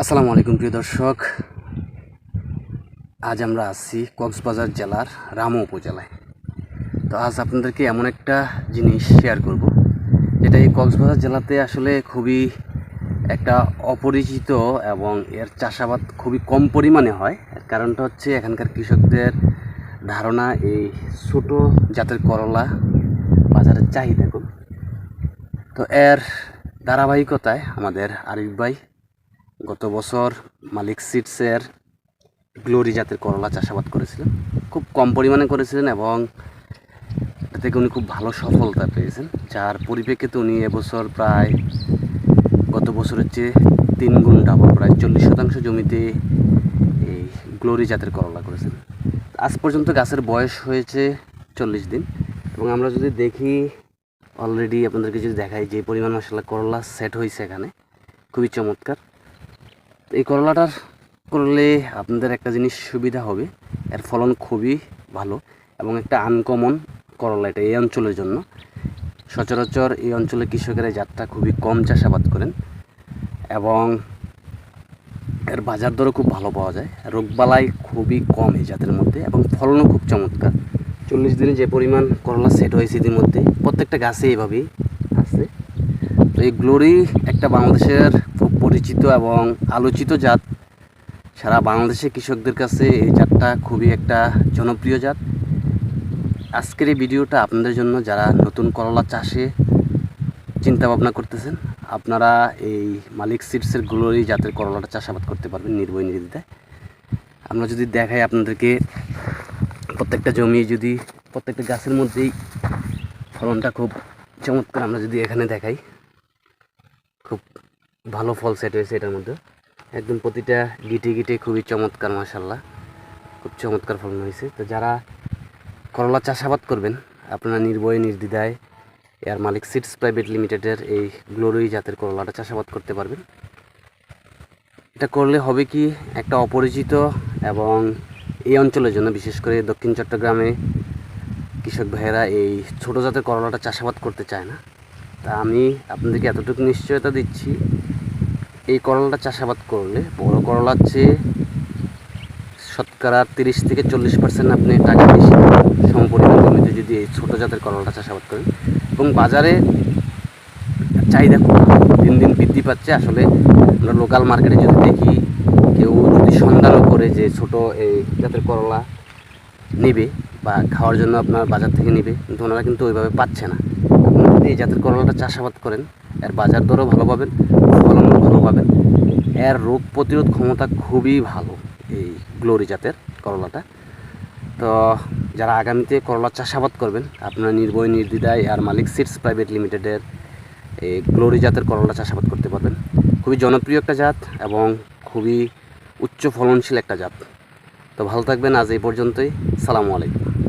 আসসালামু আলাইকুম প্রিয় দর্শক। আজ আমরা আছি কক্সবাজার জেলার রামু উপজেলায়। তো আজ আপনাদেরকে এমন একটা জিনিস শেয়ার করব, যেটা এই কক্সবাজার জেলাতে আসলে খুবই একটা অপরিচিত এবং এর চাষাবাদ খুবই কম পরিমাণে হয়। এর কারণটা হচ্ছে এখানকার কৃষকদের ধারণা এই ছোট জাতের করলা বাজারের চাহিদা খুব তো এর ধারাবাহিকতায় আমাদের আরিফ ভাই গত বছর মালিক সিডসের গ্লোরি জাতের করলা চাষাবাদ করেছিলেন। খুব কম পরিমাণে করেছিলেন এবং থেকে উনি খুব ভালো সফলতা পেয়েছেন। যার পরিপ্রেক্ষিতে উনি এবছর প্রায় গত বছরের চেয়ে তিন গুণ ডাবল প্রায় চল্লিশ শতাংশ জমিতে এই গ্লোরি জাতের করলা করেছেন। আজ পর্যন্ত গাছের বয়স হয়েছে চল্লিশ দিন এবং আমরা যদি দেখি অলরেডি আপনাদেরকে যদি দেখাই যে পরিমাণ মশলা করলা সেট হয়েছে এখানে, খুবই চমৎকার। এই করলাটার করলে আপনাদের একটা জিনিস সুবিধা হবে। এর ফলন খুবই ভালো এবং একটা আনকমন করলা এটা এই অঞ্চলের জন্য। সচরাচর এই অঞ্চলে কৃষকেরা জাতটা খুবই কম চাষাবাদ করেন এবং এর বাজার দরও খুব ভালো পাওয়া যায়। রোগবালাই খুবই কম এই জাতের মধ্যে এবং ফলনও খুব চমৎকার। চল্লিশ দিনে যে পরিমাণ করলা সেট হয়েছে ইতিমধ্যে প্রত্যেকটা গাছে এইভাবেই আছে। তো এই গ্লোরি একটা বাংলাদেশের পরিচিত এবং আলোচিত জাত। সারা বাংলাদেশের কৃষকদের কাছে এই জাতটা খুবই একটা জনপ্রিয় জাত। আজকের এই ভিডিওটা আপনাদের জন্য যারা নতুন করলা চাষে চিন্তা ভাবনা করতেছেন, আপনারা এই মালিক সিডসের গ্লোরি জাতের করলাটা চাষাবাদ করতে পারবেন নির্ভয় নির্দিদায় আমরা যদি দেখাই আপনাদেরকে, প্রত্যেকটা জমি যদি, প্রত্যেকটা গাছের মধ্যেই ফলনটা খুব চমৎকার আমরা যদি এখানে দেখাই। ভালো ফল সেট হয়েছে এটার মধ্যে। একদম প্রতিটা গিটে গিটে খুবই চমৎকার মাসাল্লাহ খুব চমৎকার ফলন হয়েছে। তো যারা করলা চাষাবাদ করবেন, আপনারা নির্ভয়ে, নির্দ্বিধায় এয়ার মালিক সিডস প্রাইভেট লিমিটেডের এই গ্লোরি জাতের করলাটা চাষাবাদ করতে পারবেন। এটা করলে হবে কি, একটা অপরিচিত এবং এই অঞ্চলের জন্য, বিশেষ করে দক্ষিণ চট্টগ্রামে কৃষক ভাইয়েরা এই ছোটো জাতের করলাটা চাষাবাদ করতে চায় না। তা আমি আপনাদেরকে এতটুকু নিশ্চয়তা দিচ্ছি এই করলাটা চাষাবাদ করলে, বড় করলার চেয়ে শতকরা তিরিশ থেকে চল্লিশ পার্সেন্ট আপনি টাকা বেশি সমপরিমাণ যদি এই ছোটো জাতের করলাটা চাষাবাদ করেন। এবং বাজারে চাহিদা দিন দিন বৃদ্ধি পাচ্ছে। আসলে আমরা লোকাল মার্কেটে যদি দেখি, কেউ যদি সন্ধানও করে যে ছোট এই জাতের করলা নেবে বা খাওয়ার জন্য আপনার বাজার থেকে নেবে, কিন্তু ওনারা কিন্তু ওইভাবে পাচ্ছে না। আপনি যদি এই জাতের করলাটা চাষাবাদ করেন, এর বাজার দরও ভালো পাবেন, ফলনও ভালো পাবেন এর রোগ প্রতিরোধ ক্ষমতা খুবই ভালো এই গ্লোরি জাতের করলাটা। তো যারা আগামীতে করলা চাষাবাদ করবেন, আপনারা নির্ভয়, নির্দ্বিধায় আর মালিক সিডস প্রাইভেট লিমিটেডের এই গ্লোরি জাতের করলা চাষাবাদ করতে পারবেন। খুবই জনপ্রিয় একটা জাত এবং খুবই উচ্চ ফলনশীল একটা জাত। তো ভালো থাকবেন, আজ এই পর্যন্তই। সালামু আলাইকুম।